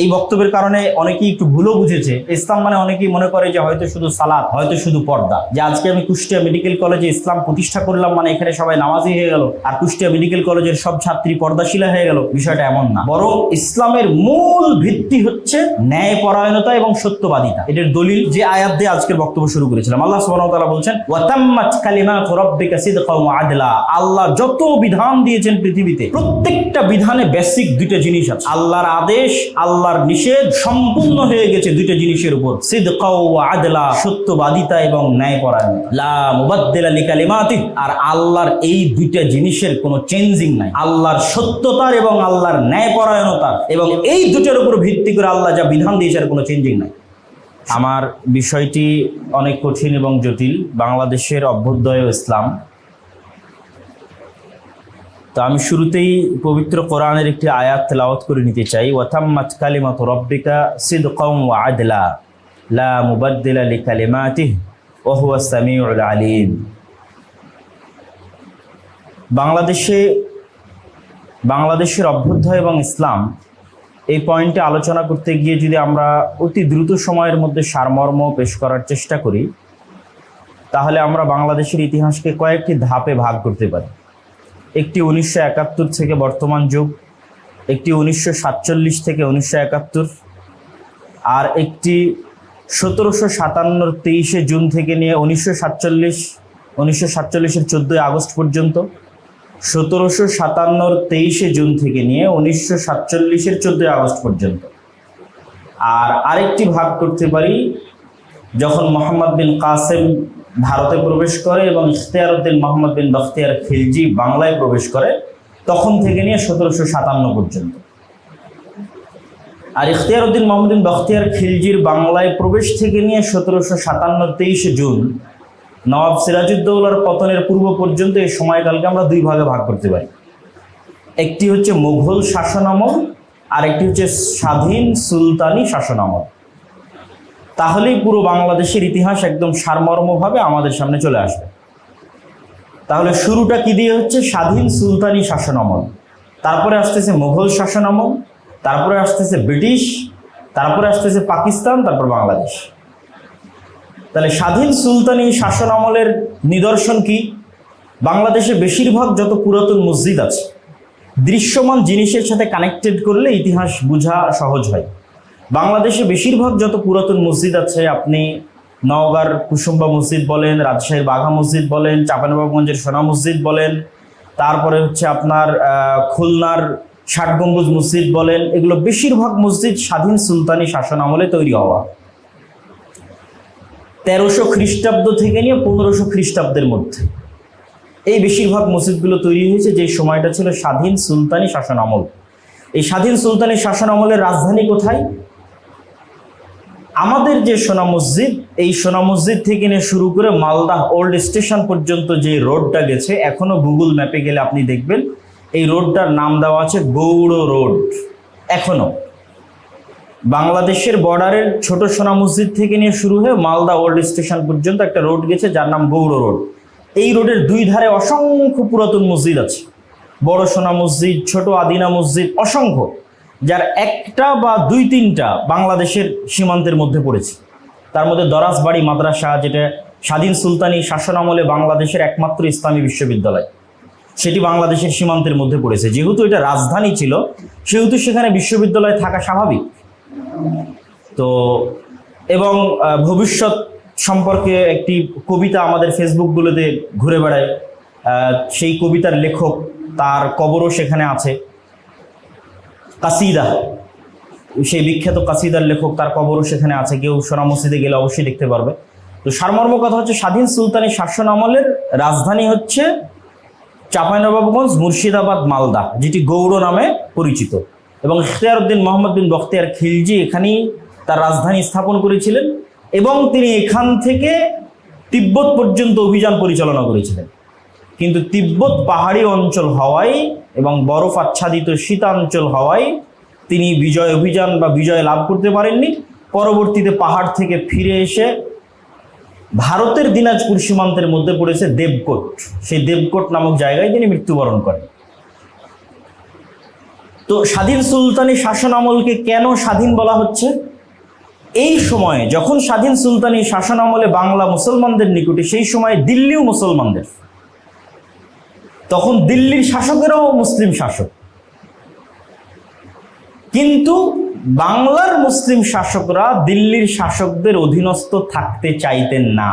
এই বক্তব্যের কারণে অনেকেই একটু ভুলও বুঝেছে। ইসলাম মানে অনেকেই মনে করে যে হয়তো শুধু সালাদ হয়তো শুধু পর্দা। যে আজকে আমি কুষ্টিয়া মেডিকেল কলেজে ইসলাম প্রতিষ্ঠা করলাম মানে এখানে সবাই নামাজি হয়ে গেল আর কুষ্টিয়া মেডিকেল কলেজের সব ছাত্রী পর্দাশীলা হয়ে গেল, বিষয়টা এমন না। বরং ইসলামের মূল ভিত্তি হচ্ছে ন্যায় পরায়ণতা এবং সত্যবাদিতা। এটার দলিল যে আয়াত দিয়ে আজকের বক্তব্য শুরু করেছিলাম। আল্লাহ সুবহানাহু বলছেন আল্লাহ যত বিধান দিয়েছেন পৃথিবীতে, প্রত্যেকটা বিধানে বেসিক দুইটা জিনিস আছে। আল্লাহর আদেশ আল্লাহর নিষেধ সম্পূর্ণ হয়ে গেছে দুইটা জিনিসের উপর। আদলা, সত্যবাদিতা এবং ন্যায়পরায়ণতা। আর আল্লাহর এই দুইটা জিনিসের কোনো চেঞ্জিং নাই। আল্লাহর সত্যতার এবং আল্লাহর ন্যায়পরায়ণতার। এবং এই দুটোর উপর ভিত্তি করে আল্লাহ যা বিধান দিয়েছে আর কোনো চেঞ্জিং নাই। আমার বিষয়টি অনেক কঠিন এবং জটিল। বাংলাদেশের অভ্যুদয় ইসলাম তো আমি শুরুতেই পবিত্র কোরআনের একটি আয়াত তেলাওয়াত করে নিতে চাই। ওয়াতাম্মাত কালিমাত রব্বিকা সিদকাম ওয়া আদলা। লা মুবাদ্দিলা লিকালিমাতিহি ওয়া হুয়া সামিউল আলিম। বাংলাদেশে, বাংলাদেশের অভ্যুদয় এবং ইসলাম এই পয়েন্টে আলোচনা করতে গিয়ে যদি আমরা অতি দ্রুত সময়ের মধ্যে সারমর্ম পেশ করার চেষ্টা করি, তাহলে আমরা বাংলাদেশের ইতিহাসকে কয়েকটি ধাপে ভাগ করতে পারি। একটি উনিশশো একাত্তর থেকে বর্তমান যুগ, একটি উনিশশো সাতচল্লিশ থেকে উনিশশো একাত্তর, আর একটি সতেরোশো সাতান্নর তেইশে জুন থেকে নিয়ে উনিশশো সাতচল্লিশ, উনিশশো সাতচল্লিশের চোদ্দোই আগস্ট পর্যন্ত, সতেরোশো সাতান্নর তেইশে জুন থেকে নিয়ে উনিশশো সাতচল্লিশের চোদ্দোই আগস্ট পর্যন্ত। আর আরেকটি ভাগ করতে পারি, যখন মোহাম্মদ বিন কাসেম ভারতে প্রবেশ করে এবং ইখতিয়ার উদ্দিন মোহাম্মদ বিন বখতিয়ার খিলজি বাংলায় প্রবেশ করে, তখন থেকে নিয়ে সতেরোশো সাতান্ন পর্যন্ত। আর ইখতিয়ার উদ্দিন মোহাম্মদ বিন বখতিয়ার খিলজির বাংলায় প্রবেশ থেকে নিয়ে সতেরোশো সাতান্ন তেইশে জুন নবাব সিরাজউদ্দৌলার পতনের পূর্ব পর্যন্ত এই সময়কালকে আমরা দুই ভাগে ভাগ করতে পারি। একটি হচ্ছে মুঘল শাসনামল আর একটি হচ্ছে স্বাধীন সুলতানি শাসনামল। তাহলেই পুরো বাংলাদেশের ইতিহাস একদম সারমর্মভাবে আমাদের সামনে চলে আসবে। তাহলে শুরুটা কি দিয়ে হচ্ছে? স্বাধীন সুলতানি শাসনামল তারপরে আসতেছে মুঘল শাসনামল তারপরে আসতেছে ব্রিটিশ, তারপরে আসতেছে পাকিস্তান, তারপর বাংলাদেশ। তাহলে স্বাধীন সুলতানি শাসন আমলের নিদর্শন কি? বাংলাদেশে বেশিরভাগ যত পুরাতন মসজিদ আছে, দৃশ্যমান জিনিসের সাথে কানেক্টেড করলে ইতিহাস বোঝা সহজ হয়। বাংলাদেশে বেশিরভাগ যত পুরাতন মসজিদ আছে, আপনি নওগাঁর কুসুম্বা মসজিদ বলেন, রাজশাহীর বাঘা মসজিদ বলেন চাপানবাবগঞ্জের সোনা মসজিদ বলেন, তারপরে হচ্ছে আপনার খুলনার ষাট গম্বুজ মসজিদ বলেন, এগুলো বেশিরভাগ মসজিদ স্বাধীন সুলতানি শাসন আমলে তৈরি হওয়া। তেরোশো খ্রিস্টাব্দ থেকে নিয়ে পনেরোশো খ্রিস্টাব্দের মধ্যে এই বেশিরভাগ মসজিদগুলো তৈরি হয়েছে যে সময়টা ছিল স্বাধীন সুলতানি শাসন আমল। এই স্বাধীন সুলতানি শাসন আমলের রাজধানী কোথায়? আমাদের যে সোনা মসজিদ, এই সোনা মসজিদ থেকে নিয়ে শুরু করে মালদাহ ওল্ড স্টেশন পর্যন্ত যে রোডটা গেছে, এখনও গুগল ম্যাপে গেলে আপনি দেখবেন, এই রোডটার নাম দেওয়া আছে গৌড় রোড। এখনও। বাংলাদেশের বর্ডারের ছোট সোনা মসজিদ থেকে নিয়ে শুরু হয়ে মালদা ওল্ড স্টেশন পর্যন্ত একটা রোড গেছে, যার নাম গৌড় রোড। এই রোডের দুই ধারে অসংখ্য পুরাতন মসজিদ আছে। বড় সোনা মসজিদ, ছোট আদিনা মসজিদ, অসংখ্য। যার একটা বা দুই তিনটা বাংলাদেশের সীমান্তের মধ্যে পড়েছে। তার মধ্যে দরাজবাড়ি, মাদ্রাসা, যেটা স্বাধীন সুলতানি শাসন আমলে বাংলাদেশের একমাত্র ইসলামী বিশ্ববিদ্যালয়, সেটি বাংলাদেশের সীমান্তের মধ্যে পড়েছে। যেহেতু এটা রাজধানী ছিল, সেহেতু সেখানে বিশ্ববিদ্যালয় থাকা স্বাভাবিক। তো, এবং ভবিষ্যৎ সম্পর্কে একটি কবিতা আমাদের ফেসবুকগুলোতে ঘুরে বেড়ায়। সেই কবিতার লেখক তার কবরও সেখানে আছে। কাসিদা। সেই বিখ্যাত কাসিদার লেখক, তার কবরও সেখানে আছে। কেউ সোনা মসজিদে গেলে অবশ্যই দেখতে পারবে। তো সারমর্ম কথা হচ্ছে, স্বাধীন সুলতানি শাসন আমলের রাজধানী হচ্ছে চাঁপাইনবাবগঞ্জ, মুর্শিদাবাদ, মালদা, যেটি গৌড় নামে পরিচিত। এবং ইখতিয়ার উদ্দিন মোহাম্মদ বিন বখতিয়ার খিলজি এখানেই তার রাজধানী স্থাপন করেছিলেন এবং তিনি এখান থেকে তিব্বত পর্যন্ত অভিযান পরিচালনা করেছিলেন। কিন্তু তিব্বত পাহাড়ি অঞ্চল হওয়ায় এবং বরফ আচ্ছাদিত শীতাঞ্চল হওয়ায় তিনি বিজয় অভিযান বা বিজয় লাভ করতে পারেননি। পরবর্তীতে পাহাড় থেকে ফিরে এসে ভারতের দিনাজপুর সীমান্তের মধ্যে পড়েছে দেবকোট। সেই দেবকোট নামক জায়গায় তিনি মৃত্যুবরণ করেন। তো স্বাধীন সুলতানি শাসন আমলকে কেন স্বাধীন বলা হচ্ছে? এই সময়ে যখন স্বাধীন সুলতানি শাসন আমলে বাংলা মুসলমানদের নিকটে, সেই সময় দিল্লিও মুসলমানদের। তখন দিল্লির শাসকেরাও মুসলিম শাসক। কিন্তু বাংলার মুসলিম শাসকরা দিল্লির শাসকদের অধীনস্থ থাকতে চাইতেন না।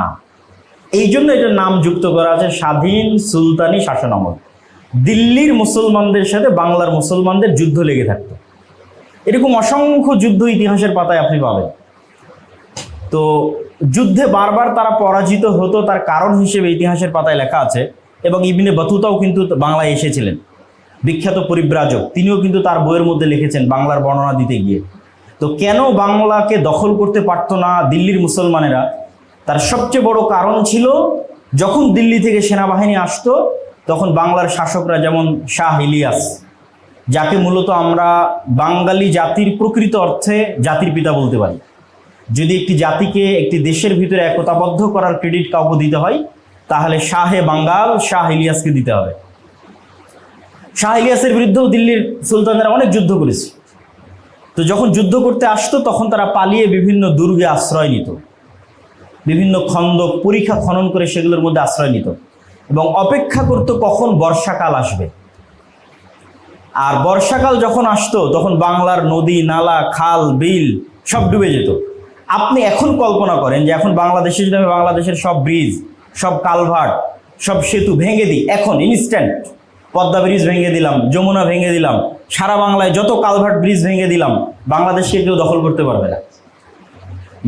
এই জন্য এটার নাম যুক্ত করা আছে স্বাধীন সুলতানি শাসন আমল। দিল্লির মুসলমানদের সাথে বাংলার মুসলমানদের যুদ্ধ লেগে থাকত। এরকম অসংখ্য যুদ্ধ ইতিহাসের পাতায় আপনি পাবেন। তো যুদ্ধে বারবার তারা পরাজিত হতো, তার কারণ হিসেবে ইতিহাসের পাতায় লেখা আছে এবং ইবনে বতুতাও কিন্তু বাংলায় এসেছিলেন। বিখ্যাত পরিব্রাজক, তিনিও কিন্তু তার বইয়ের মধ্যে লিখেছেন বাংলার বর্ণনা দিতে গিয়ে। তো কেন বাংলাকে দখল করতে পারতো না দিল্লির মুসলমানেরা? তার সবচেয়ে বড় কারণ ছিল, যখন দিল্লি থেকে সেনাবাহিনী আসতো, তখন বাংলার শাসকরা যেমন শাহ ইলিয়াস, যাকে মূলত আমরা বাঙালি জাতির প্রকৃত অর্থে জাতির পিতা বলতে পারি। যদি একটি জাতিকে একটি দেশের ভিতরে একতাবদ্ধ করার ক্রেডিট কাউকে দিতে হয় তাহলে শাহে বাঙ্গাল, শাহ ইলিয়াসকে দিতে হবে। শাহ ইলিয়াসের বিরুদ্ধেও দিল্লির সুলতানরা অনেক যুদ্ধ করেছে। তো যখন যুদ্ধ করতে আসতো, তখন তারা পালিয়ে বিভিন্ন দুর্গে আশ্রয় নিত। বিভিন্ন খন্দক পরীক্ষা খনন করে সেগুলোর মধ্যে আশ্রয় নিত। এবং অপেক্ষা করতো কখন বর্ষাকাল আসবে। আর বর্ষাকাল যখন আসতো, তখন বাংলার নদী, নালা, খাল, বিল সব ডুবে যেত। আপনি এখন কল্পনা করেন যে এখন বাংলাদেশে যদি আমি বাংলাদেশের সব ব্রিজ সব কালভার্ট, সব সেতু ভেঙে দিই, এখন ইনস্ট্যান্ট পদ্মা ব্রিজ ভেঙে দিলাম, যমুনা ভেঙে দিলাম, সারা বাংলায় যত কালভার্ট ব্রিজ ভেঙে দিলাম, বাংলাদেশকে কেউ দখল করতে পারবে না।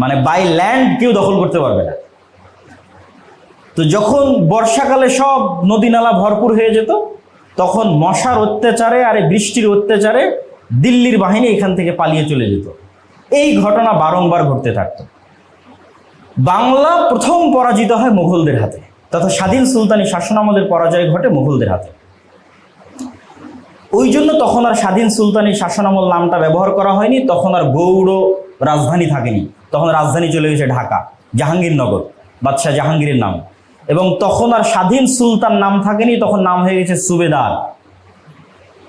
মানে বাই ল্যান্ড কেউ দখল করতে পারবে না। তো যখন বর্ষাকালে সব নদী নালা ভরপুর হয়ে যেত, তখন মশার অত্যাচারে আর বৃষ্টির অত্যাচারে দিল্লির বাহিনী এখান থেকে পালিয়ে চলে যেত। এই ঘটনা বারংবার ঘটতে থাকতো। বাংলা প্রথম পরাজিত হয় মুঘলদের হাতে, তথা স্বাধীন সুলতানি শাসন শাসনামলের পরাজয় ঘটে মুঘলদের হাতে। ওই জন্য তখন আর স্বাধীন সুলতানি শাসনামল নামটা ব্যবহার করা হয়নি, তখন আর গৌড় রাজধানী থাকেনি। তখন রাজধানী চলে গেছে ঢাকা, জাহাঙ্গীরনগর, বাদশাহ জাহাঙ্গীরের নাম। এবং তখন আর স্বাধীন সুলতান নাম থাকেনি, তখন নাম হয়ে গেছে সুবেদার।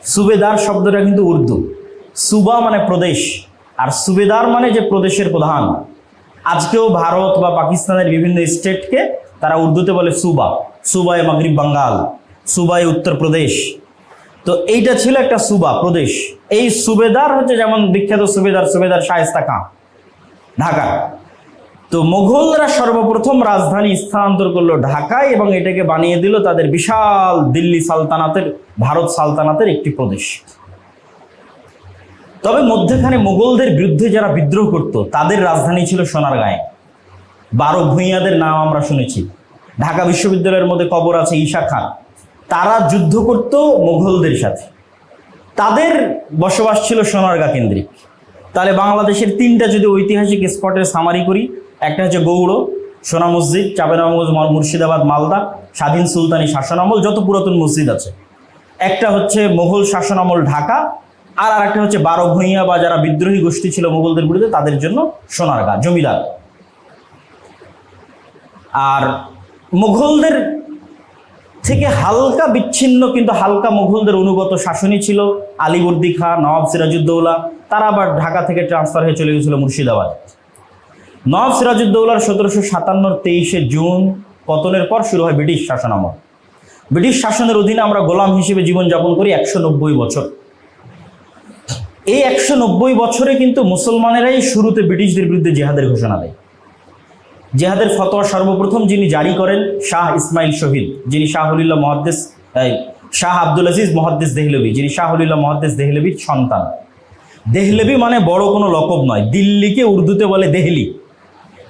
সুবেদার শব্দটা কিন্তু উর্দু। সুবা মানে প্রদেশ, আর সুবেদার মানে যে প্রদেশের প্রধান। আজকেও ভারত বা পাকিস্তানের বিভিন্ন স্টেটকে তারা উর্দুতে বলে সুবা সুবায় মাগরিব বাঙ্গাল সুবায় উত্তরপ্রদেশ তো এইটা ছিল একটা সুবা প্রদেশ। এই সুবেদার হচ্ছে যেমন বিখ্যাত সুবেদার সুবেদার শায়েস্তা খাঁ, ঢাকা। তো মোগলরা সর্বপ্রথম রাজধানী স্থানান্তর করল ঢাকায় এবং এটাকে বানিয়ে দিল তাদের বিশাল দিল্লি সালতানাতের, ভারত সালতানাতের একটি প্রদেশ। তবে মধ্যখানে মোগলদের বিরুদ্ধে যারা বিদ্রোহ করত, তাদের রাজধানী ছিল সোনারগাঁয়ে। বারো ভূঁইয়াদের নাম আমরা শুনেছি। ঢাকা বিশ্ববিদ্যালয়ের মধ্যে কবর আছে ঈশা খান। তারা যুদ্ধ করত মোগলদের সাথে। তাদের বসবাস ছিল সোনারগাঁ কেন্দ্রিক। তাহলে বাংলাদেশের তিনটা যদি ঐতিহাসিক স্পটের সামারি করি, একটা হচ্ছে গৌড়, সোনা মসজিদ চাপেনামগঞ্জ মুর্শিদাবাদ, মালদা, স্বাধীন সুলতানি শাসনামল, যত পুরাতন মসজিদ আছে। একটা হচ্ছে মোগল শাসনামল ঢাকা আর আরেকটা হচ্ছে বারো ভূঁইয়া বা যারা বিদ্রোহী গোষ্ঠী ছিল মোগলদের বিরুদ্ধে, তাদের জন্য সোনারগাঁ জমিদার। আর মুঘলদের থেকে হালকা বিচ্ছিন্ন কিন্তু হালকা মুঘলদের অনুগত শাসনই ছিল। আলিবর্দি খাঁ নবাব সিরাজউদ্দৌলা, তারা আবার ঢাকা থেকে ট্রান্সফার হয়ে চলে গেছিল মুর্শিদাবাদ। নবাব সিরাজউদ্দৌলার সতেরোশো সাতান্নর তেইশে জুন পতনের পর শুরু হয় ব্রিটিশ শাসনামল। ব্রিটিশ শাসনের অধীনে আমরা গোলাম হিসেবে জীবনযাপন করি একশো নব্বই বছর। এই একশো নব্বই বছরে কিন্তু মুসলমানেরাই শুরুতে ব্রিটিশদের বিরুদ্ধে জেহাদের ঘোষণা দেয়। জেহাদের ফতোয়া সর্বপ্রথম যিনি জারি করেন শাহ ইসমাইল শহীদ, যিনি শাহুলিল্লাহ মহাদ্দেস শাহ আব্দুল আজিজ মহাদ্দেস দেহলবি যিনি শাহুলিল্লাহ মহাদ্দেস দেহলবির সন্তান। দেহলবি মানে বড় কোনো লকব নয়, দিল্লিকে উর্দুতে বলে দেহলি।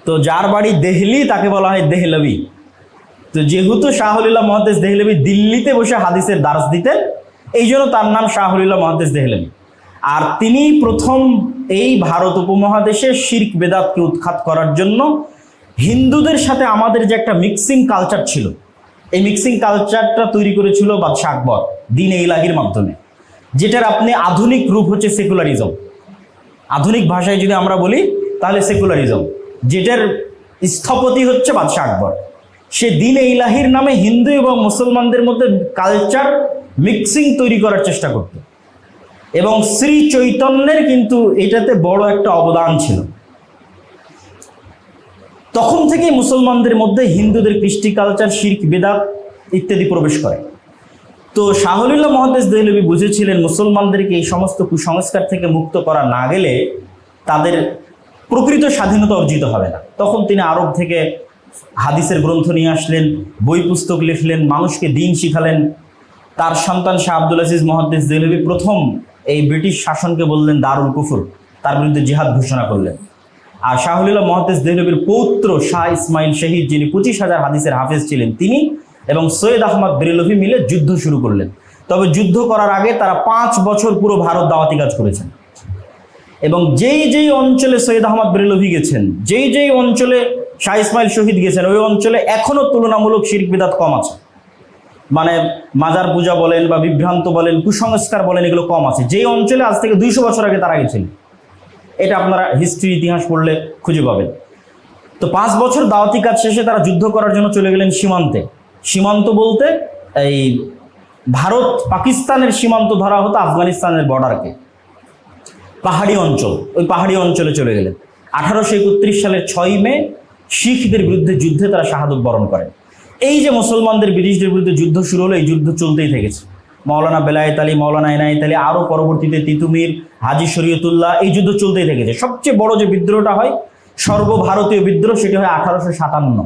তো যার বাড়ি দেহলি, তাকে বলা হয় দেহলবি তো যেহেতু শাহুলিল্লাহ মহাদ্দেস দেহলবি দিল্লিতে বসে হাদিসের দার্স দিতেন, এই জন্য তার নাম শাহুলিল্লাহ মহাদ্দেস দেহলবি আর তিনি প্রথম এই ভারত উপমহাদেশে শির্ক বেদাতকে উৎখাত করার জন্য হিন্দুদের সাথে আমাদের যে একটা মিক্সিং কালচার ছিল, এই মিক্সিং কালচারটা তৈরি করেছিল বাদশাহ আকবর, দিন ইলাহির মাধ্যমে, যেটার আপনি আধুনিক রূপ হচ্ছে সেকুলারিজম আধুনিক ভাষায় যদি আমরা বলি, তাহলে সেকুলারিজম যেটার স্থপতি হচ্ছে বাদশাহ আকবর। সে দিন ইলাহির নামে হিন্দু এবং মুসলমানদের মধ্যে কালচার মিক্সিং তৈরি করার চেষ্টা করত। এবং শ্রী চৈতন্যের কিন্তু এটাতে বড় একটা অবদান ছিল। তখন থেকেই মুসলমানদের মধ্যে হিন্দুদের কৃষ্টি কালচার শির্ক, বেদাত ইত্যাদি প্রবেশ করে। তো শাহরুল্লাহ মহাদেশ দেহলবি বুঝেছিলেন মুসলমানদেরকে এই সমস্ত কুসংস্কার থেকে মুক্ত করা না গেলে তাদের প্রকৃত স্বাধীনতা অর্জিত হবে না। তখন তিনি আরব থেকে হাদিসের গ্রন্থ নিয়ে আসলেন, বই পুস্তক লিখলেন, মানুষকে দিন শিখালেন। তার সন্তান শাহ আব্দুল আজিজ মহাদ্দেশ দেহলবি প্রথম এই ব্রিটিশ শাসনকে বললেন দারুল কুফুর, তার বিরুদ্ধে জিহাদ ঘোষণা করলেন। আর শাহুল্লাহ মহাদ্দেশ দেহলবির পৌত্র শাহ ইসমাইল শহীদ, যিনি পঁচিশ হাজার হাদিসের হাফেজ ছিলেন, তিনি এবং সৈয়দ আহমদ বেরেলভি মিলে যুদ্ধ শুরু করলেন। তবে যুদ্ধ করার আগে তারা পাঁচ বছর পুরো ভারত দাওয়াতি কাজ করেছেন। এবং যেই যেই অঞ্চলে সৈয়দ আহমদ বেরেলভি গেছেন, যেই যেই অঞ্চলে শাহ ইসমাইল শহীদ গেছেন, ওই অঞ্চলে এখনও তুলনামূলক শিরক বিদাত কম আছে। মানে মাজার পূজা বলেন বা বিভ্রান্ত বলেন, কুসংস্কার বলেন, এগুলো কম আছে। যেই অঞ্চলে আজ থেকে দুইশো বছর আগে তারা গেছেন, এটা আপনারা হিস্ট্রি ইতিহাস পড়লে খুঁজে পাবেন। তো পাঁচ বছর দাওয়াতি কাজ শেষে তারা যুদ্ধ করার জন্য চলে গেলেন সীমান্তে। সীমান্ত বলতে এই ভারত পাকিস্তানের সীমান্ত ধরা হতো আফগানিস্তানের বর্ডারকে। পাহাড়ি অঞ্চল, ওই পাহাড়ি অঞ্চলে চলে গেলেন। আঠারোশো একত্রিশ সালের ছয় মে শিখদের বিরুদ্ধে যুদ্ধে তারা শাহাদত বরণ করেন। এই যে মুসলমানদের ব্রিটিশদের বিরুদ্ধে যুদ্ধ শুরু হলো, এই যুদ্ধ চলতেই থেকেছে। মৌলানা বেলায়েত আলী মৌলানা এনায়েত আলী, আরও পরবর্তীতে তিতুমির হাজি শরীয়তুল্লাহ, এই যুদ্ধ চলতেই থেকেছে। সবচেয়ে বড় যে বিদ্রোহটা হয়, সর্বভারতীয় বিদ্রোহ, সেটি হয় আঠারোশো সাতান্ন।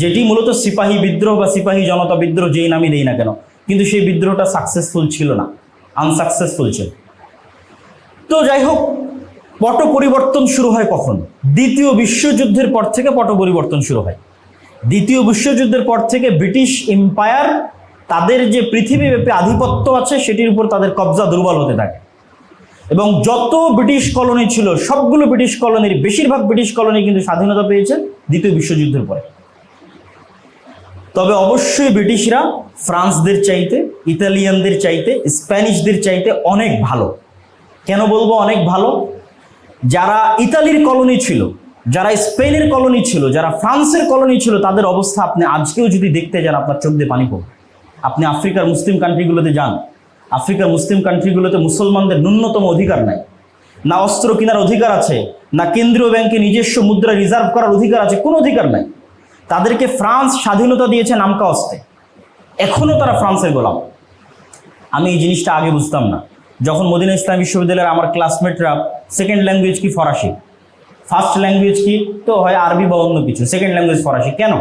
যেটি মূলত সিপাহী বিদ্রোহ বা সিপাহী জনতা বিদ্রোহ, যেই নামই দেই না কেন, কিন্তু সেই বিদ্রোহটা সাকসেসফুল ছিল না আনসাকসেসফুল ছিল। তো যাই হোক পট পরিবর্তন শুরু হয় কখন? দ্বিতীয় বিশ্বযুদ্ধের পর থেকে পট পরিবর্তন শুরু হয়। দ্বিতীয় বিশ্বযুদ্ধের পর থেকে ব্রিটিশ এম্পায়ার তাদের যে পৃথিবীব্যাপী আধিপত্য আছে, সেটির উপর তাদের কবজা দুর্বল হতে থাকে। এবং যত ব্রিটিশ কলোনি ছিল, সবগুলো ব্রিটিশ কলোনির বেশিরভাগ ব্রিটিশ কলোনি কিন্তু স্বাধীনতা পেয়েছে দ্বিতীয় বিশ্বযুদ্ধের পরে। তবে অবশ্যই ব্রিটিশরা ফ্রান্সদের চাইতে, ইতালিয়ানদের চাইতে, স্প্যানিশদের চাইতে অনেক ভালো। কেন বলব অনেক ভালো? যারা ইতালির কলোনি ছিল যারা স্পেনের কলোনি ছিল, যারা ফ্রান্সের কলোনি ছিল, তাদের অবস্থা আপনি আজকেও যদি দেখতে যান, আপনার চোখ দিয়ে পানি পড়বে। আপনি আফ্রিকার মুসলিম কান্ট্রিগুলোতে যান। আফ্রিকার মুসলিম কান্ট্রিগুলোতে মুসলমানদের ন্যূনতম অধিকার নাই। না অস্ত্র কেনার অধিকার আছে, না কেন্দ্রীয় ব্যাংকে নিজস্ব মুদ্রা রিজার্ভ করার অধিকার আছে, কোনো অধিকার নাই। তাদেরকে ফ্রান্স স্বাধীনতা দিয়েছে নামকা অস্তে এখনও তারা ফ্রান্সের গোলাম। আমি এই জিনিসটা আগে বুঝতাম না। যখন মদিনা ইসলাম বিশ্ববিদ্যালয়ের আমার ক্লাসমেটরা সেকেন্ড ল্যাঙ্গুয়েজ কি ফরাসি? ফার্স্ট ল্যাঙ্গুয়েজ কি? তো হয় আরবি বা অন্য কিছু। সেকেন্ড ল্যাঙ্গুয়েজ ফরাসি। কেন?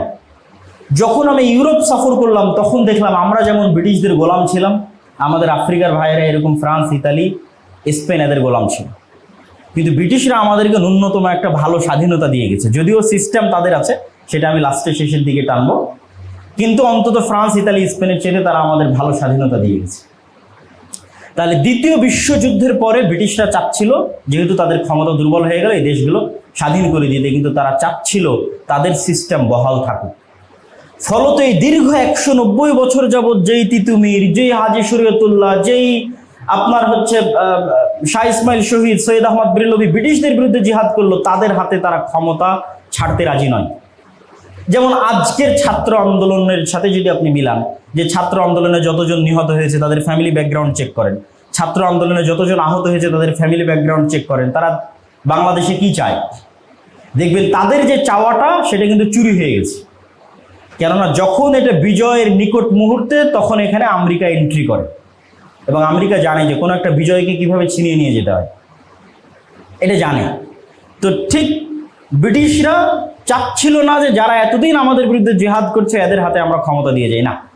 যখন আমি ইউরোপ সফর করলাম, তখন দেখলাম আমরা যেমন ব্রিটিশদের গোলাম ছিলাম, আমাদের আফ্রিকার ভাইয়েরা এরকম ফ্রান্স, ইতালি, স্পেন এদের গোলাম ছিল। কিন্তু ব্রিটিশরা আমাদেরকে ন্যূনতম একটা ভালো স্বাধীনতা দিয়ে গেছে। যদিও সিস্টেম তাদের আছে, সেটা আমি লাস্টের শেষের দিকে টানবো। কিন্তু অন্তত ফ্রান্স, ইতালি, স্পেনের চেয়ে তারা আমাদের ভালো স্বাধীনতা দিয়ে গেছে। তাহলে দ্বিতীয় বিশ্বযুদ্ধের পরে ব্রিটিশরা চাচ্ছিল, যেহেতু তাদের ক্ষমতা দুর্বল হয়ে গেল, এই দেশগুলো স্বাধীন করে দিতে, কিন্তু তারা চাচ্ছিল তাদের সিস্টেম বহাল থাকুক। ফলত এই দীর্ঘ একশো নব্বই বছর যাবৎ যেই তিতুমির, যেই হাজি শরীয়তুল্লাহ, যেই আপনার হচ্ছে শাহ ইসমাইল শহীদ সৈয়দ আহমদ বিরলভি ব্রিটিশদের বিরুদ্ধে জিহাদ করল, তাদের হাতে তারা ক্ষমতা ছাড়তে রাজি নয়। যেমন আজকের ছাত্র আন্দোলনের সাথে যদি আপনি মিলান, যে ছাত্র আন্দোলনে যতজন নিহত হয়েছে, তাদের ফ্যামিলি ব্যাকগ্রাউন্ড চেক করেন। ছাত্র আন্দোলনে যতজন আহত হয়েছে, তাদের ফ্যামিলি ব্যাকগ্রাউন্ড চেক করেন। তারা বাংলাদেশে কি চায়? দেখবেন তাদের যে চাওয়াটা, সেটা কিন্তু চুরি হয়ে গেছে। কেননা যখন এটা বিজয়ের নিকট মুহূর্তে, তখন এখানে আমেরিকা এন্ট্রি করে। এবং আমেরিকা জানে যে কোনো একটা বিজয়কে কীভাবে ছিনিয়ে নিয়ে যেতে হয়। এটা জানে। তো ঠিক ব্রিটিশরা চাচ্ছিল না যে যারা এতদিন আমাদের বিরুদ্ধে জিহাদ করছে, এদের হাতে আমরা ক্ষমতা দিয়ে যাই। না।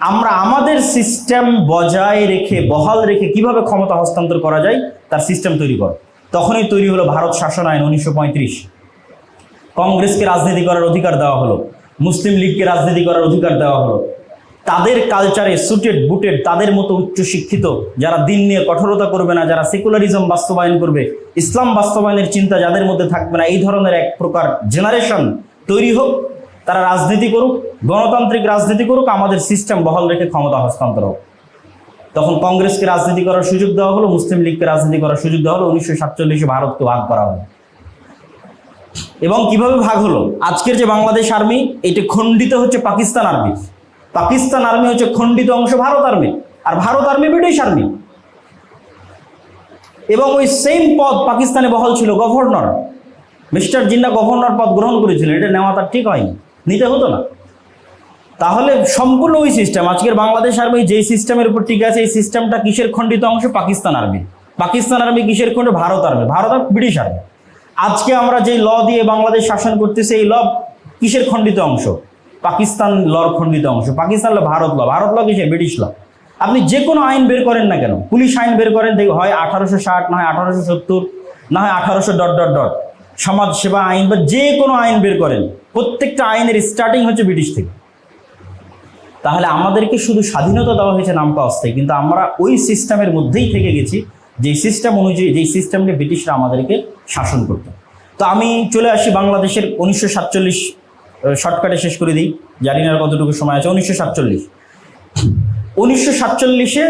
আমরা আমাদের সিস্টেম বজায় রেখে, বহাল রেখে কীভাবে ক্ষমতা হস্তান্তর করা যায়, তার সিস্টেম তৈরি করো। তখনই তৈরি হলো ভারত শাসন আইন উনিশশো পঁয়ত্রিশ। কংগ্রেসকে রাজনীতি করার অধিকার দেওয়া হলো। মুসলিম লীগকে রাজনীতি করার অধিকার দেওয়া হলো। তাদের কালচারে সুটেড বুটেড তাদের মতো উচ্চ শিক্ষিত, যারা দিন নিয়ে কঠোরতা করবে না, যারা সেকুলারিজম বাস্তবায়ন করবে, ইসলাম বাস্তবায়নের চিন্তা যাদের মধ্যে থাকবে না, এই ধরনের এক প্রকার জেনারেশন তৈরি হোক, তারা রাজনীতি করুক, গণতান্ত্রিক রাজনীতি করুক, আমাদের সিস্টেম বহাল রেখে ক্ষমতা হস্তান্তর হোক। তখন কংগ্রেসকে রাজনীতি করার সুযোগ দেওয়া হলো, মুসলিম লীগকে রাজনীতি করার সুযোগ দেওয়া হলো, উনিশশো সাতচল্লিশে ভারতকে ভাগ করা হলো। এবং কীভাবে ভাগ হলো? আজকের যে বাংলাদেশ আর্মি, এটি খণ্ডিত হচ্ছে পাকিস্তান আর্মি। পাকিস্তান আর্মি হচ্ছে খণ্ডিত অংশ ভারত আর্মি, আর ভারত আর্মি ব্রিটিশ আর্মি। এবং ওই সেম পদ পাকিস্তানে বহল ছিল গভর্নর। মিস্টার জিন্না গভর্নর পদ গ্রহণ করেছিলেন, এটা নেওয়া তার ঠিক হয়নি। নিতে হতো না। তাহলে সম্পূর্ণ ওই সিস্টেম আজকের বাংলাদেশ আর্মি যেই সিস্টেমের উপর টিকে আছে, এই সিস্টেমটা কিসের খণ্ডিত অংশ? পাকিস্তান আর্মি পাকিস্তান আর্মি কিসের খণ্ড? ভারত আর্মি ভারত আর ব্রিটিশ আর্মি আজকে আমরা যে ল দিয়ে বাংলাদেশ শাসন করতেছি, এই ল কিসের খণ্ডিত অংশ? পাকিস্তান লর খণ্ডিত অংশ। পাকিস্তান ল ভারত ল ভারত ল কিসের? ব্রিটিশ ল আপনি যে কোনো আইন বের করেন না কেন? পুলিশ আইন বের করেন হয় আঠারোশো ষাট, না হয় আঠারোশো সত্তর, না হয় আঠারোশো ডট ডট ডট। সমাজ সেবা আইন বা যে কোনো আইন বের করেন। প্রত্যেকটা আইনের স্টার্টিং হচ্ছে ব্রিটিশ থেকে। তাহলে আমাদেরকে শুধু স্বাধীনতা দেওয়া হয়েছে নামকা অস্থায়ী, কিন্তু আমরা ওই সিস্টেমের মধ্যেই থেকে গেছি যে সিস্টেম অনুযায়ী, যেই সিস্টেমকে ব্রিটিশরা আমাদেরকে শাসন করতো। তো আমি চলে আসি বাংলাদেশের উনিশশো সাতচল্লিশ শর্টকাটে শেষ করে দিই, জানি না কতটুকু সময় আছে, উনিশশো সাতচল্লিশ। উনিশশো সাতচল্লিশে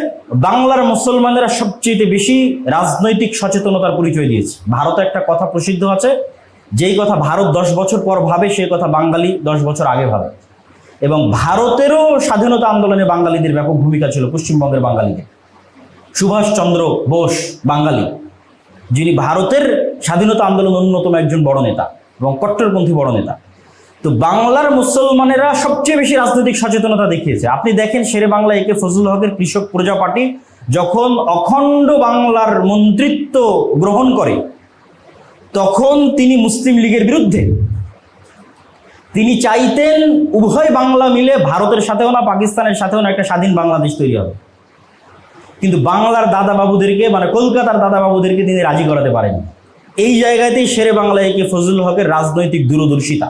বাংলার মুসলমানেরা সবচেয়ে বেশি রাজনৈতিক সচেতনতার পরিচয় দিয়েছে। ভারতে একটা কথা প্রসিদ্ধ আছে, যেই কথা ভারত দশ বছর পর ভাবে, সেই কথা বাঙালি দশ বছর আগে ভাবে। এবং ভারতেরও স্বাধীনতা আন্দোলনে বাঙালিদের ব্যাপক ভূমিকা ছিল পশ্চিমবঙ্গের বাঙালিদের। সুভাষচন্দ্র বোস বাঙালি, যিনি ভারতের স্বাধীনতা আন্দোলন অন্যতম একজন বড় নেতা এবং কট্টরপন্থী বড় নেতা। তো বাংলার মুসলমানেরা সবচেয়ে বেশি রাজনৈতিক সচেতনতা দেখিয়েছে। আপনি দেখেন শেরে বাংলা একে ফজলুল হকের কৃষক প্রজা পার্টি যখন অখণ্ড বাংলার মন্ত্রিত্ব গ্রহণ করে, তখন তিনি মুসলিম লীগের বিরুদ্ধে তিনি চাইতেন উভয় বাংলা মিলে ভারতের সাথেও না, পাকিস্তানের সাথেও না একটা স্বাধীন বাংলাদেশ তৈরি হবে। কিন্তু বাংলার দাদা বাবুদেরকে মানে কলকাতার দাদা বাবুদেরকে তিনি রাজি করাতে পারেন এই জায়গাতেই শেরে বাংলায় একে ফজলুল হকের রাজনৈতিক দূরদর্শিতা।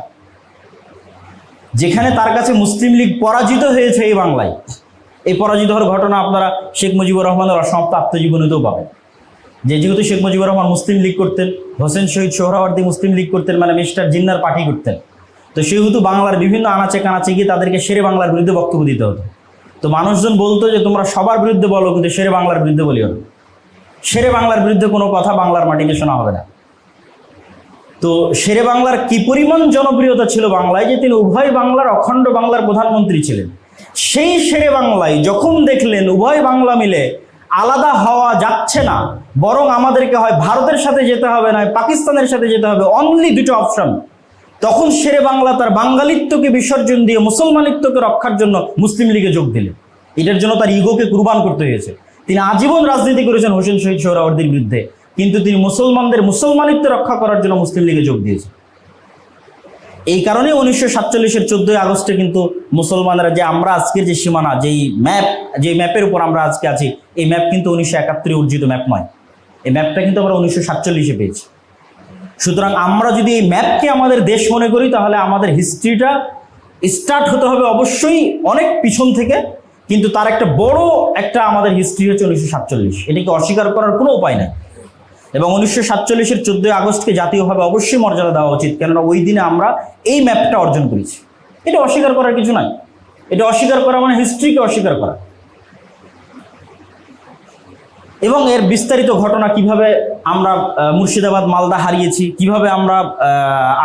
যেখানে তার কাছে মুসলিম লীগ পরাজিত হয়েছে এই বাংলায়। এই পরাজিত হওয়ার ঘটনা আপনারা শেখ মুজিবুর রহমানের অসমাপ্ত আত্মজীবনীতেও পাবেন। যে যেহেতু শেখ মুজিবুর রহমান মুসলিম লীগ করতেন, হোসেন শহীদ সোহরাওয়ার্দী মুসলিম লীগ করতেন মানে মিস্টার জিন্নার পার্টি করতেন। তো সেহেতু বাংলার বিভিন্ন আনাচে কানাচে গিয়ে তাদেরকে শেরে বাংলার বিরুদ্ধে বক্তব্য দিতে হতো। তো মানুষজন বলতো যে, তোমরা সবার বিরুদ্ধে বলো, কিন্তু শেরে বাংলার বিরুদ্ধে বলিও না। শেরে বাংলার বিরুদ্ধে কোনো কথা বাংলার মাটিতে শোনা হবে না। তো শেরে বাংলার কি পরিমাণ জনপ্রিয়তা ছিল বাংলায়? যে তিনি উভয় বাংলার অখণ্ড বাংলার প্রধানমন্ত্রী ছিলেন। সেই শেরে বাংলায় যখন দেখলেন উভয় বাংলা মিলে আলাদা হওয়া যাচ্ছে না, বরং আমাদেরকে হয় ভারতের সাথে যেতে হবে না পাকিস্তানের সাথে যেতে হবে অনলি দুটো অপশন তখন শেরে বাংলা তার বাঙালিত্বকে বিসর্জন দিয়ে মুসলমানিত্বকে রক্ষার জন্য মুসলিম লীগে যোগ দিলেন এটার জন্য তার ইগোকে কুরবান করতে হয়েছে। তিনি আজীবন রাজনীতি করেছেন হোসেন শহীদ সোহরাওয়ার্দীর বিরুদ্ধে। কিন্তু তিনি মুসলমানদের মুসলমানিত্ব রক্ষা করার জন্য মুসলিম লীগে যোগ দিয়েছেন। এই কারণে উনিশশো সাতচল্লিশের চোদ্দই আগস্টে কিন্তু মুসলমানরা যে আমরা আজকের যে সীমানা, যেই ম্যাপ, যে ম্যাপের উপর আমরা আজকে আছি, এই ম্যাপ কিন্তু উনিশশো একাত্তরে অর্জিত ম্যাপ নয়। এই ম্যাপটা কিন্তু আমরা উনিশশো সাতচল্লিশে পেয়েছি। সুতরাং আমরা যদি এই ম্যাপকে আমাদের দেশ মনে করি, তাহলে আমাদের হিস্ট্রিটা স্টার্ট হতে হবে অবশ্যই অনেক পিছন থেকে, কিন্তু তার একটা বড় একটা আমাদের হিস্ট্রি হচ্ছে উনিশশো সাতচল্লিশ। এটাকে অস্বীকার করার কোনো উপায় নাই? এবং উনিশশো সাতচল্লিশের চোদ্দোই আগস্টকে জাতীয়ভাবে অবশ্যই মর্যাদা দেওয়া উচিত, কেননা ওই দিনে আমরা এই ম্যাপটা অর্জন করেছি। এটা অস্বীকার করার কিছু নাই। এটা অস্বীকার করা মানে হিস্ট্রিকে অস্বীকার করা। এবং এর বিস্তারিত ঘটনা কীভাবে আমরা মুর্শিদাবাদ, মালদা হারিয়েছি, কীভাবে আমরা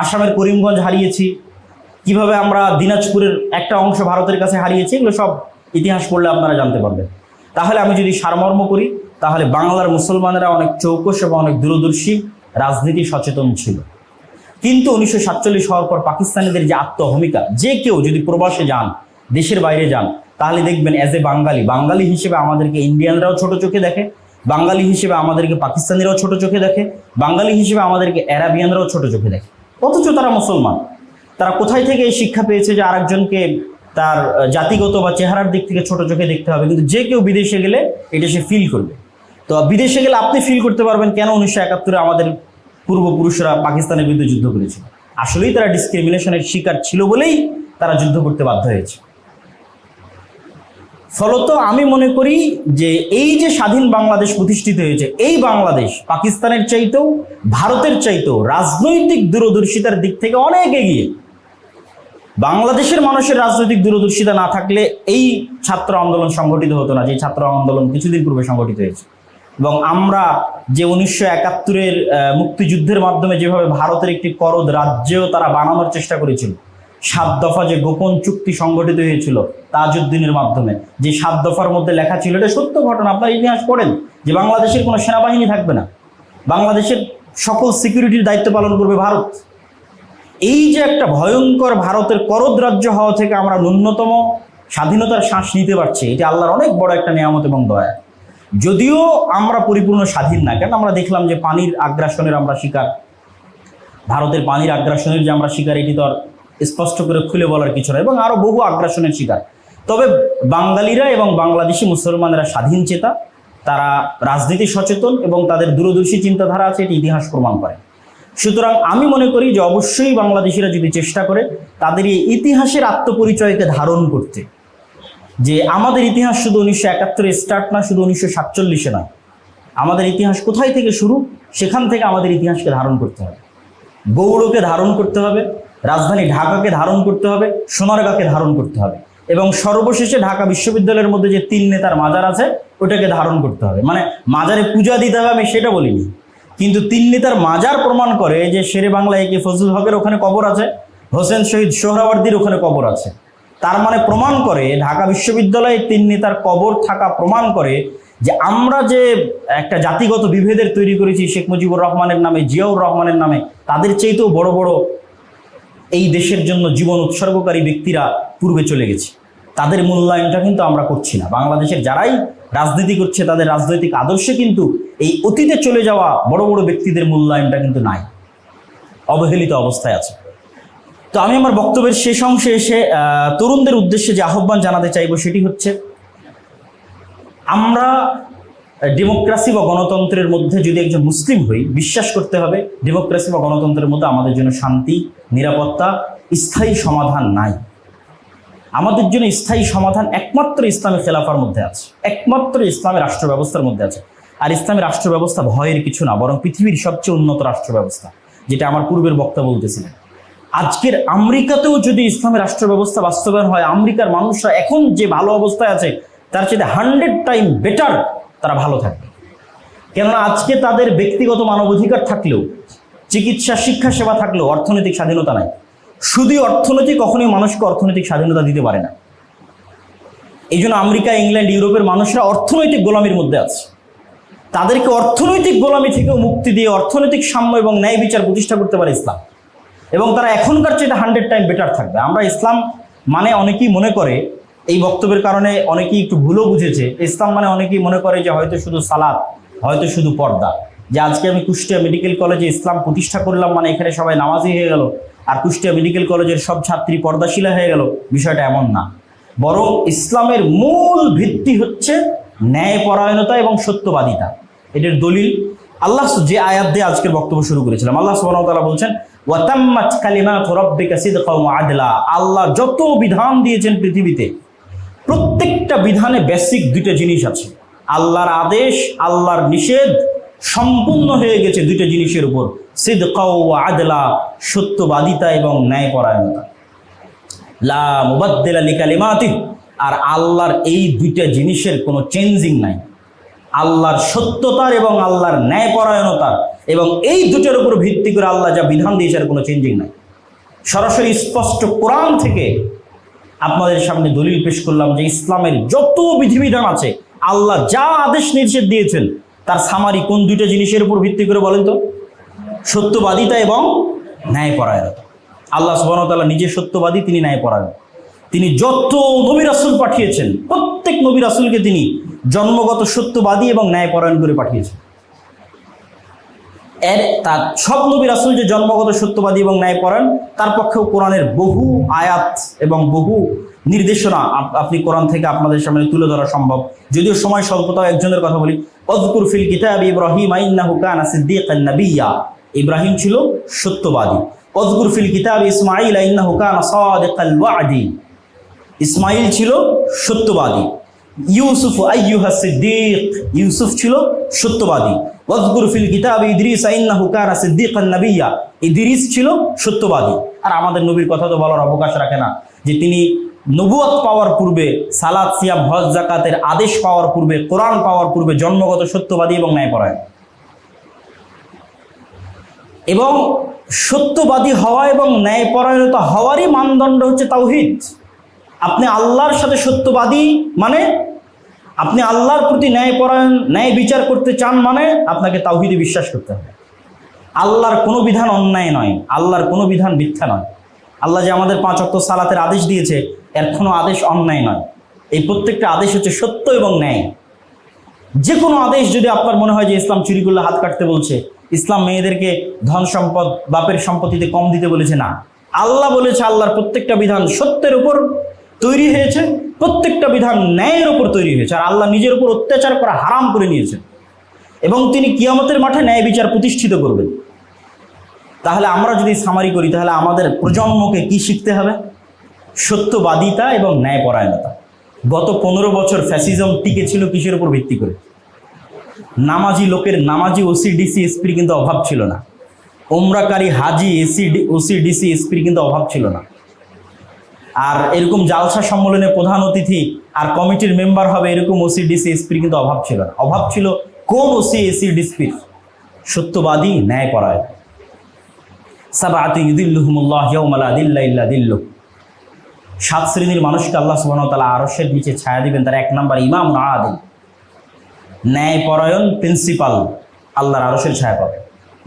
আসামের করিমগঞ্জ হারিয়েছি, কীভাবে আমরা দিনাজপুরের একটা অংশ ভারতের কাছে হারিয়েছি, এগুলো সব ইতিহাস পড়লে আপনারা জানতে পারবেন। তাহলে আমি যদি সারমর্ম করি, তাহলে বাংলার মুসলমানেরা অনেক চৌকস এবং অনেক দূরদর্শী, রাজনীতি সচেতন ছিল। কিন্তু উনিশশো সাতচল্লিশ হওয়ার পর পাকিস্তানিদের যে আত্মভূমিকা, যে কেউ যদি প্রবাসে যান, দেশের বাইরে যান, তাহলে দেখবেন অ্যাজ এ বাঙালি বাঙালি হিসেবে আমাদেরকে ইন্ডিয়ানরাও ছোট চোখে দেখে বাঙালি হিসেবে আমাদেরকে পাকিস্তানিরাও ছোট চোখে দেখে, বাঙালি হিসেবে আমাদেরকে অ্যারাবিয়ানরাও ছোট চোখে দেখে। অথচ তারা মুসলমান। তারা কোথায় থেকে এই শিক্ষা পেয়েছে যে আরেকজনকে তার জাতিগত বা চেহারার দিক থেকে ছোট চোখে দেখতে হবে? কিন্তু যে কেউ বিদেশে গেলে এটা সে ফিল করবে। তো বিদেশে গেলে আপনি ফিল করতে পারবেন কেন উনিশশো একাত্তরে আমাদের পূর্বপুরুষরা পাকিস্তানের বিরুদ্ধে যুদ্ধ করেছিল? আসলেই তারা ডিসক্রিমিনেশনের শিকার ছিল বলেই তারা যুদ্ধ করতে বাধ্য হয়েছে। ফলত আমি মনে করি যে এই যে স্বাধীন বাংলাদেশ প্রতিষ্ঠিত হয়েছে, এই বাংলাদেশ পাকিস্তানের চাইতেও, ভারতের চাইতেও, রাজনৈতিক দূরদর্শিতার দিক থেকে অনেক এগিয়ে। বাংলাদেশের মানুষের রাজনৈতিক দূরদর্শিতা না থাকলে এই ছাত্র আন্দোলন সংগঠিত হতো না, যে ছাত্র আন্দোলন কিছুদিন পূর্বে সংগঠিত হয়েছে। এবং আমরা যে উনিশশো একাত্তরের মুক্তিযুদ্ধের মাধ্যমে যেভাবে ভারতের একটি করদ রাজ্যেও তারা বানানোর চেষ্টা করেছিল সাত দফা যে গোপন চুক্তি সংগঠিত হয়েছিল তাজউদ্দিনের মাধ্যমে, যে সাত দফার মধ্যে লেখা ছিল, এটা সত্য ঘটনা, আপনার ইতিহাস পড়েন, যে বাংলাদেশের কোনো সেনাবাহিনী থাকবে না। বাংলাদেশের সকল সিকিউরিটির দায়িত্ব পালন করবে ভারত। এই যে একটা ভয়ঙ্কর ভারতের করদ রাজ্য হওয়া থেকে আমরা ন্যূনতম স্বাধীনতার শ্বাস নিতে পারছি, এটা আল্লাহর অনেক বড় একটা নিয়ামত এবং দয়া। যদিও আমরা পরিপূর্ণ স্বাধীন না, কেন? আমরা দেখলাম যে পানির আগ্রাসনের আমরা শিকার। ভারতের পানির আগ্রাসনের যে আমরা শিকার, এটি তো আর স্পষ্ট করে খুলে বলার কিছু নয় এবং আরও বহু আগ্রাসনের শিকার। তবে বাঙালিরা এবং বাংলাদেশি মুসলমানেরা স্বাধীন চেতা, তারা রাজনীতি সচেতন এবং তাদের দূরদর্শী চিন্তাধারা আছে, এটি ইতিহাস প্রমাণ করে। সুতরাং আমি মনে করি যে অবশ্যই বাংলাদেশিরা যদি চেষ্টা করে, তাদের এই ইতিহাসের আত্মপরিচয়কে ধারণ করতে। যে আমাদের ইতিহাস শুধু উনিশশো একাত্তরে স্টার্ট না, শুধু উনিশশো সাতচল্লিশে নয় আমাদের ইতিহাস কোথায় থেকে শুরু, সেখান থেকে আমাদের ইতিহাসকে ধারণ করতে হবে। গৌড়কে ধারণ করতে হবে রাজধানী ঢাকাকে ধারণ করতে হবে, সোনারগাঁকে ধারণ করতে হবে এবং সর্বশেষে ঢাকা বিশ্ববিদ্যালয়ের মধ্যে যে তিন নেতার মাজার আছে, ওটাকে ধারণ করতে হবে। মানে মাজারে পূজা দিতে হবে, আমি সেটা বলিনি। কিন্তু তিন নেতার মাজার প্রমাণ করে যে শেরে বাংলায় কি ফজলুল হকের ওখানে কবর আছে, হোসেন শহীদ সোহরাওয়ার্দির ওখানে কবর আছে। তার মানে প্রমাণ করে ঢাকা বিশ্ববিদ্যালয়ে তিন নেতার কবর থাকা প্রমাণ করে যে আমরা যে একটা জাতিগত বিভেদের তৈরি করেছি শেখ মুজিবুর রহমানের নামে, জিয়াউর রহমানের নামে, তাদের চাইতেও বড় বড় এই দেশের জন্য জীবন উৎসর্গকারী ব্যক্তিরা পূর্বে চলে গেছে। তাদের মূল্যায়নটা কিন্তু আমরা করছি না। বাংলাদেশের যারাই রাজনীতি করছে, তাদের রাজনৈতিক আদর্শে কিন্তু এই অতীতে চলে যাওয়া বড় বড় ব্যক্তিদের মূল্যায়নটা কিন্তু নাই। অবহেলিত অবস্থায় আছে। তো আমি আমার বক্তব্যের শেষ অংশে এসে তরুণদের উদ্দেশ্যে যে আহ্বান জানাতে চাইব সেটি হচ্ছে, আমরা ডেমোক্রেসি বা গণতন্ত্রের মধ্যে যদি একজন মুসলিম হই, বিশ্বাস করতে হবে ডেমোক্রাসি বা গণতন্ত্রের মধ্যে আমাদের জন্য শান্তি, নিরাপত্তা, স্থায়ী সমাধান নাই। আমাদের জন্য স্থায়ী সমাধান একমাত্র ইসলামী খেলাফার মধ্যে আছে, একমাত্র ইসলামী রাষ্ট্র ব্যবস্থার মধ্যে আছে। আর ইসলামী রাষ্ট্র ব্যবস্থা ভয়ের কিছু না, বরং পৃথিবীর সবচেয়ে উন্নত রাষ্ট্র ব্যবস্থা, যেটা আমার পূর্বের বক্তা বলতেছিলেন। আজকের আমেরিকাতেও যদি ইসলামী রাষ্ট্র ব্যবস্থা বাস্তবায়ন হয়, আমেরিকার মানুষরা এখন যে ভালো অবস্থায় আছে, তার চেয়ে হান্ড্রেড টাইম বেটার তারা ভালো থাকবে। কেননা আজকে তাদের ব্যক্তিগত মানবাধিকার থাকলেও, চিকিৎসা, শিক্ষা, সেবা থাকলেও অর্থনৈতিক স্বাধীনতা নাই। শুধু অর্থনৈতিক, কখনোই মানুষকে অর্থনৈতিক স্বাধীনতা দিতে পারে না। এই জন্য আমেরিকা, ইংল্যান্ড, ইউরোপের মানুষরা অর্থনৈতিক গোলামির মধ্যে আছে। তাদেরকে অর্থনৈতিক গোলামি থেকেও মুক্তি দিয়ে অর্থনৈতিক সাম্য এবং ন্যায় বিচার প্রতিষ্ঠা করতে পারে ইসলাম। এবং তারা এখনকার চেয়ে হান্ড্রেড টাইম বেটার থাকবে। আমরা ইসলাম মানে অনেকেই মনে করে এই বক্তব্যের কারণে অনেকেই একটু ভুলও বুঝেছে। ইসলাম মানে অনেকেই মনে করে যে হয়তো শুধু সালাদ, হয়তো শুধু পর্দা। যে আজকে আমি কুষ্টিয়া মেডিকেল কলেজে ইসলাম প্রতিষ্ঠা করলাম মানে এখানে সবাই নামাজি হয়ে গেল আর কুষ্টিয়া মেডিকেল কলেজের সব ছাত্রী পর্দাশীলা হয়ে গেল, বিষয়টা এমন না। বরং ইসলামের মূল ভিত্তি হচ্ছে ন্যায়পরায়ণতা এবং সত্যবাদিতা। এটার দলিল, আল্লাহ যে আয়াত দিয়ে আজকের বক্তব্য শুরু করেছিলাম, আল্লাহ তাআলা বলছেন, ওয়াতাম্মাত কালিমাতু রাব্বিকা সিদকাও ওয়া আদলা। আল্লাহ যত বিধান দিয়েছেন পৃথিবীতে প্রত্যেকটা বিধানে বেসিক দুইটা জিনিস আছে। আল্লাহর আদেশ, আল্লাহর নিষেধ সম্পূর্ণ হয়ে গেছে দুইটা জিনিসের উপর। সিদকাও আদলা, সত্যবাদিতা এবং ন্যায়পরায়ণতা। লা লিকালিমাতি। আর আল্লাহর এই দুইটা জিনিসের কোনো চেঞ্জিং নাই। আল্লাহর সত্যতার এবং আল্লাহর ন্যায়পরায়ণতার। এবং এই দুটোর উপর ভিত্তি করে আল্লাহ যা বিধান দিয়েছে আর কোনো চেঞ্জিং নাই। সরাসরি স্পষ্ট কোরআন থেকে আপনাদের সামনে দলিল পেশ করলাম যে ইসলামের যত বিধিবিধান আছে, আল্লাহ যা আদেশ নির্দেশ দিয়েছেন, তার সামারি কোন দুইটা জিনিসের উপর ভিত্তি করে বলেন তো? সত্যবাদিতা এবং ন্যায়পরায়ণতা। আল্লাহ সুবাহতাল্লাহ নিজে সত্যবাদী, তিনি ন্যায়পরায়ণ। তিনি যত নবী রাসুল পাঠিয়েছেন, প্রত্যেক নবী রাসুলকে তিনি জন্মগত সত্যবাদী এবং ন্যায়পরায়ণ করে পাঠিয়েছেন। এর তার সব নবী রাসুল যে জন্মগত সত্যবাদী এবং ন্যায়পরায়ণ, তার পক্ষেও কোরআনের বহু আয়াত এবং বহু নির্দেশনা আপ- আপনি কোরআন থেকে আপনাদের সামনে তুলে ধরা সম্ভব। যদিও সময় স্বল্পতাও একজনের কথা বলি। অজকুর ফিল কিতাব ইব্রাহিম, আইন্নাহু কানা সিদ্দিকান নাবিয়্যা ইব্রাহিম ছিল সত্যবাদী। অজকুর ফিল কিতাব ইসমাঈল, আইন্নাহু কানা সাদিকাল ওয়াদি ইসমাইল ছিল সত্যবাদী। ইউসুফ আইয়ুহা সিদ্দিক, ইউসুফ ছিল সত্যবাদী। ওয়াজকুর ফিল কিতাব ইদ্রিস আইন্নাহু কানা সিদ্দিকান নাবিয়্যা ইদ্রিস ছিল সত্যবাদী। আর আমাদের নবীর কথা তো বলার অবকাশ রাখে না যে তিনি নবুয়ত পাওয়ার পূর্বে সালাদ সিয়াম, হজ জাকাতের আদেশ পাওয়ার পূর্বে, কোরআন পাওয়ার পূর্বে জন্মগত সত্যবাদী এবং ন্যায় ন্যায়পরায়ণ। এবং সত্যবাদী হওয়া এবং ন্যায়পরায়ণতা হওয়ারই মানদণ্ড হচ্ছে তাওহিদ। আপনি আল্লাহর সাথে সত্যবাদী মানে আপনি আল্লাহর প্রতি ন্যায় পরায়ণ, ন্যায় বিচার করতে চান মানে আপনাকে তাওহিদে বিশ্বাস করতে হবে। আল্লাহর কোনো বিধান অন্যায় নয়, আল্লাহর কোনো বিধান মিথ্যা নয়। আল্লাহ যে আমাদের পাঁচ অক্ট সালাতের আদেশ দিয়েছে, এর কোনো আদেশ অন্যায় নয়। এই প্রত্যেকটা আদেশ হচ্ছে সত্য এবং ন্যায়। যে কোনো আদেশ যদি আপনার মনে হয় যে ইসলাম চুরি করলে হাত কাটতে বলছে, ইসলাম মেয়েদেরকে ধন সম্পদ, বাপের সম্পত্তিতে কম দিতে বলেছে, না। আল্লাহ বলেছে আল্লাহর প্রত্যেকটা বিধান সত্যের উপর তৈরি হয়েছে, প্রত্যেকটা বিধান ন্যায়ের ওপর তৈরি হয়েছে, আর আল্লাহ নিজের উপর অত্যাচার করা হারাম করে নিয়েছেন। এবং তিনি কিয়ামতের মাঠে ন্যায় বিচার প্রতিষ্ঠিত করবেন। তাহলে আমরা যদি সামারি করি, তাহলে আমাদের প্রজন্মকে কি শিখতে হবে? সত্যবাদিতা এবং ন্যায়পরায়ণতা। গত পনেরো বছর ফ্যাসিজম টিকে ছিল কিসের উপর ভিত্তি করে? নামাজি লোকের, নামাজি ওসি ডিসি এসপির কিন্তু অভাব ছিল না। ওমরাকারী হাজি এসি ওসি ডিসি এসপির কিন্তু অভাব ছিল না। আর এরকম জালসা সম্মেলনে প্রধান অতিথি আর কমিটির মেম্বার হবে এরকম ওসি ডিসি এসপির কিন্তু অভাব ছিল না। অভাব ছিল কোন ওসি এসি ডিসপির সত্যবাদী ন্যায়পরায়ণ। দিল্লুহ সাত শ্রেণির মানুষকে আল্লাহ তাআলা আরশের নিচে ছায়া দিবেন, তার এক নাম্বার ইমাম না আদিল। ন্যায়পরায়ণ প্রিন্সিপাল আল্লাহর আরশের ছায়া পাবে।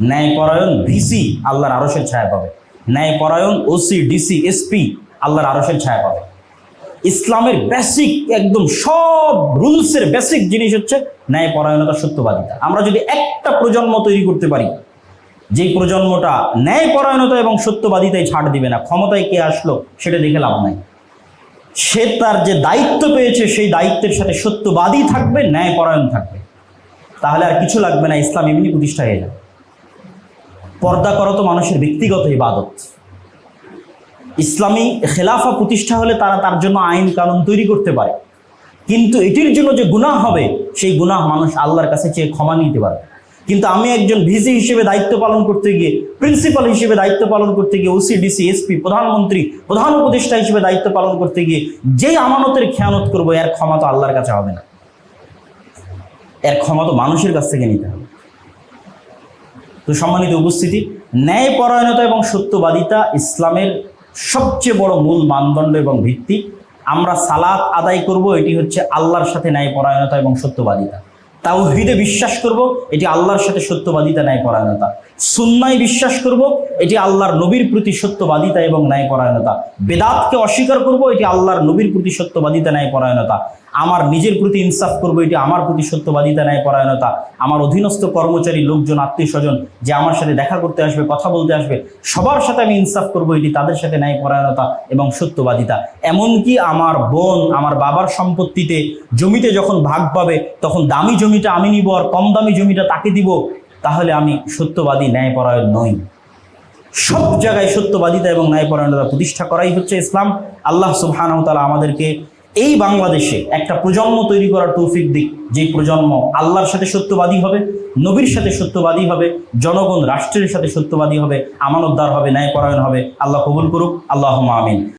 ন্যায়পরায়ণ ভিসি আল্লাহর আরশের ছায়া পাবে। ন্যায়পরায়ণ ওসি ডিসি এসপি আল্লাহর আরশের ছায়া পাবে। ইসলামের বেসিক একদম সব রুলসের বেসিক জিনিস হচ্ছে ন্যায় পরায়ণতা সত্যবাদিতা। আমরা যদি একটা প্রজন্ম তৈরি করতে পারি, যেই প্রজন্মটা ন্যায় পরায়ণতা এবং সত্যবাদিতায় ছাড় দিবে না, ক্ষমতায় কে আসলো সেটা দেখে লাভ নাই। সে তার যে দায়িত্ব পেয়েছে, সেই দায়িত্বের সাথে সত্যবাদী থাকবে ন্যায় পরায়ণ থাকবে। তাহলে আর কিছু লাগবে না, ইসলাম এমনি প্রতিষ্ঠা হয়ে যাবে। পর্দা করা তো মানুষের ব্যক্তিগত ইবাদত। ইসলামী খেলাফা প্রতিষ্ঠা হলে তারা তার জন্য আইন কানুন তৈরি করতে পারে। কিন্তু এটির জন্য যে গুনাহ হবে, সেই গুনাহ মানুষ আল্লাহর কাছে চেয়ে ক্ষমা নিতে পারবে। কিন্তু আমি একজন ভিসি হিসেবে দায়িত্ব পালন করতে গিয়ে, প্রিন্সিপাল হিসেবে দায়িত্ব পালন করতে গিয়ে ওসি ডিসি এসপি প্রধানমন্ত্রী, প্রধান উপদেষ্টা হিসেবে দায়িত্ব পালন করতে গিয়ে যেই আমানতের খেয়ানত করব, এর ক্ষমা তো আল্লাহর কাছে হবে না। এর ক্ষমা তো মানুষের কাছ থেকে নিতে হবে। তো সম্মানিত উপস্থিতি, ন্যায়পরায়ণতা এবং সত্যবাদিতা ইসলামের সবচেয়ে বড় মূল মানদণ্ড এবং ভিত্তি। আমরা সালাত আদায় করব, এটি হচ্ছে আল্লাহর সাথে ন্যায় পরায়ণতা এবং সত্যবাদিতা। তাও হৃদে বিশ্বাস করব, এটি আল্লাহর সাথে সত্যবাদিতা ন্যায় পরায়ণতা সুন্নায় বিশ্বাস করব, এটি আল্লাহর নবীর প্রতি সত্যবাদিতা এবং ন্যায় পরায়ণতা বেদাতকে অস্বীকার করব, এটি আল্লাহর নবীর প্রতি সত্যবাদিতা, ন্যায়পরায়ণতা। আমার নিজের প্রতি ইনসাফ করব, এটি আমার প্রতি সত্যবাদিতা, ন্যায়পরায়ণতা। আমার অধীনস্থ কর্মচারী লোকজন আত্মীয় স্বজন যে আমার সাথে দেখা করতে আসবে, কথা বলতে আসবে, সবার সাথে আমি ইনসাফ করব, এটি তাদের সাথে ন্যায়পরায়ণতা এবং সত্যবাদিতা। এমনকি আমার বোন, আমার বাবার সম্পত্তিতে জমিতে যখন ভাগ পাবে, তখন দামি জমিটা আমি নিব আর কম দামি জমিটা তাকে দিব, তাহলে আমি সত্যবাদী, ন্যায়পরায়ণ নই। সব জায়গায় সত্যবাদিতা এবং ন্যায়পরায়ণতা প্রতিষ্ঠা করাই হচ্ছে ইসলাম। আল্লাহ সুবহানাহু তাআলা আমাদেরকে এই বাংলাদেশে একটা প্রজন্ম তৈরি করার তৌফিক দিক, যেই প্রজন্ম আল্লাহর সাথে সত্যবাদী হবে, নবীর সাথে সত্যবাদী হবে, জনগণ, রাষ্ট্রের সাথে সত্যবাদী হবে, আমানতদার হবে, ন্যায়পরায়ণ হবে, আল্লাহ কবুল করুক আল্লাহ আমিন।